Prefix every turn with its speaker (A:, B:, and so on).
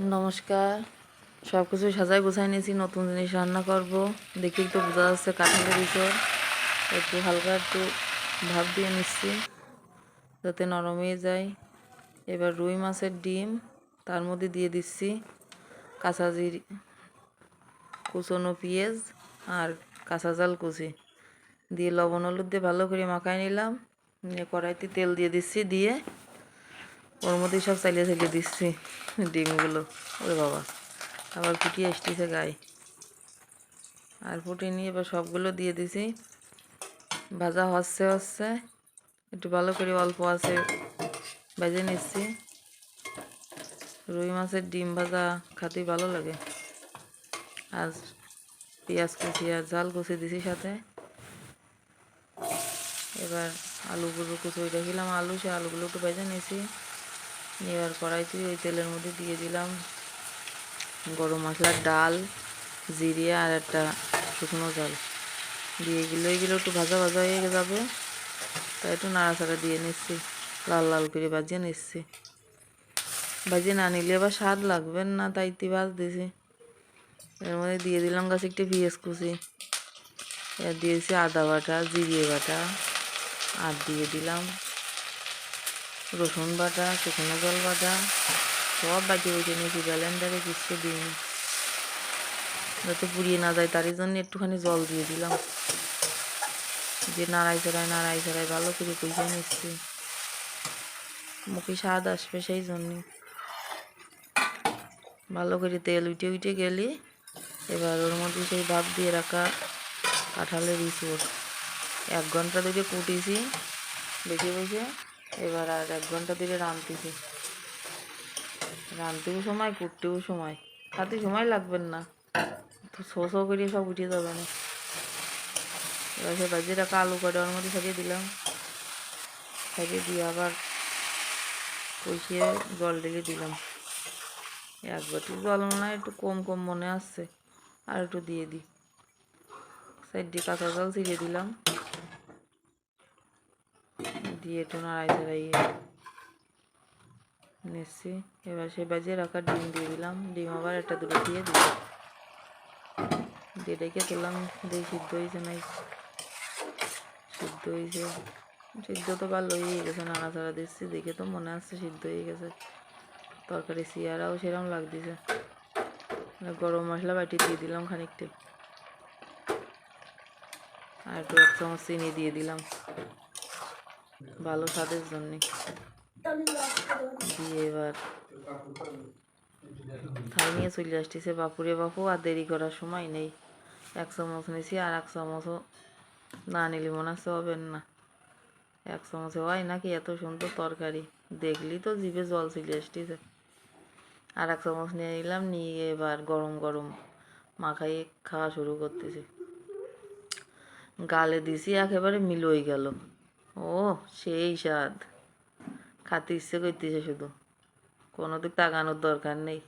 A: নমস্কার। সব কিছু সাজায় গোছাই নিয়েছি, নতুন জিনিস রান্না করব। দেখি তো বোঝা যাচ্ছে কাঁঠালের ভিতর। একটু হালকা একটু ভাপ দিয়ে নিচ্ছি, যাতে নরম হয়ে যায়। এবার রুই মাছের ডিম, তার মধ্যে দিয়ে দিচ্ছি কাঁচা জিরি কুচনো পেঁয়াজ আর কাঁচা জাল কুচি। দিয়ে লবণ হলুদ দিয়ে ভালো করে মাখায় নিলাম। নিয়ে কড়াইতে তেল দিয়ে দিচ্ছি, দিয়ে ওর মধ্যে সব চালিয়ে চালিয়ে দিচ্ছি ডিমগুলো। ওরে বাবা, আবার ফুটিয়ে আসতেছে গায়ে। আর ফুটিয়ে নিয়ে এবার সবগুলো দিয়ে দিছি। ভাজা হচ্ছে হচ্ছে, একটু ভালো করে অল্প আছে ভেজে নিচ্ছি। রুই মাছের ডিম ভাজা খাতে ভালো লাগে। আর পেঁয়াজ কুচি আর জাল কুচি দিছি সাথে। এবার আলুগুলো কুচি রেখেছিলাম আলু, সে আলুগুলো একটু ভেজে নিয়ে এবার কড়াইতে ওই তেলের মধ্যে দিয়ে দিলাম গরম মশলার ডাল, জিরে আর একটা শুকনো জল। দিয়ে এগুলো এগুলো একটু ভাজা ভাজা হয়ে যাবে, তাই একটু নাড়াচাড়া দিয়ে নিচ্ছি। লাল লাল করে ভাজিয়ে নিচ্ছি। ভাজিয়ে না নিলে আবার স্বাদ লাগবে না তাইতে ভাজ দিছি। এর মধ্যে দিয়ে দিলাম গাছ একটু পেঁয়াজ কুচি। এর দিয়েছি আদা বাটা জিরিয়ে বাটা। আর দিয়ে দিলাম রসুন বাটা, শুকনো জল বাটা, সব বাটি বসে নিয়েছি ব্যালেন্ডারে কিছু দিইনি যাতে পুড়িয়ে না যায়, তারই জন্য একটুখানি জল দিয়ে দিলাম। যে নাড়াই চড়াই নাড়াই চড়াই ভালো করে কইসে নিচ্ছি। মুখে স্বাদ আসবে সেই জন্য। ভালো করে তেল উঠে উঠে গেলে এবার ওর মধ্যে সেই ভাত দিয়ে রাখা কাঁঠালের ইঁচড় এক ঘণ্টা ধরে কুটিছি বেশি বসে এবার আর এক ঘণ্টা ধরে রাঁধতেছি রাঁধতেও সময় কুটতেও সময়। তাতে সময় লাগবে না। তো শো শো করে সব উঠে যাবে না। এবার সে রাখা আলু কাটা ওর মধ্যে সাজিয়ে দিলাম। সাজিয়ে দিয়ে আবার কষিয়ে জল ঢেলে দিলাম। এক বাটি জল মনে হয় একটু কম কম মনে আসছে। আর একটু দিয়ে দিই। সাইড দিয়ে কাঁচা জল ছিঁড়ে দিলাম। দিয়ে একটু নাড়াই চাড়াইয়ে নিচ্ছি। এবার সে বাজিয়ে রাখা ডিম দিয়ে দিলাম। ডিম আবার একটা দুটো দিয়ে দিলাম। দিয়ে ডেকে তুললাম। দিয়ে সিদ্ধ হয়েছে নাই সিদ্ধ হয়েছে। সিদ্ধ তো ভালো হয়ে গেছে, নাড়াচাড়া দিচ্ছি। দেখে তো মনে হচ্ছে সিদ্ধ হয়ে গেছে। তরকারি সিয়ারাও সেরকম লাগতেছে। গরম মশলা বাটি দিয়ে দিলাম খানিকটা। আর একটু এক চামচ চিনি দিয়ে দিলাম। ভালো স্বাদের জন্যে। দিয়ে এবার থাই নিয়ে চলে আসতেছে বাপুরে বাপু, আর দেরি করার সময় নেই। এক চামচ নিয়েছি আর এক চামচও না নিলে মনে হচ্ছে হবে না। এক চামচে হয় নাকি এত সুন্দর তরকারি। দেখলি তো জিভে জল চলে আসতেছে। আর এক চামচ নিয়ে নিলাম, নিয়ে এবার গরম গরম মাখাইয়ে খাওয়া শুরু করতেছি। গালে দিছি, একেবারে মিলই গেল। ও সেই স্বাদ। খাতে ইচ্ছে করতেছে শুধু। কোনো দিক তাকানোর দরকার নেই।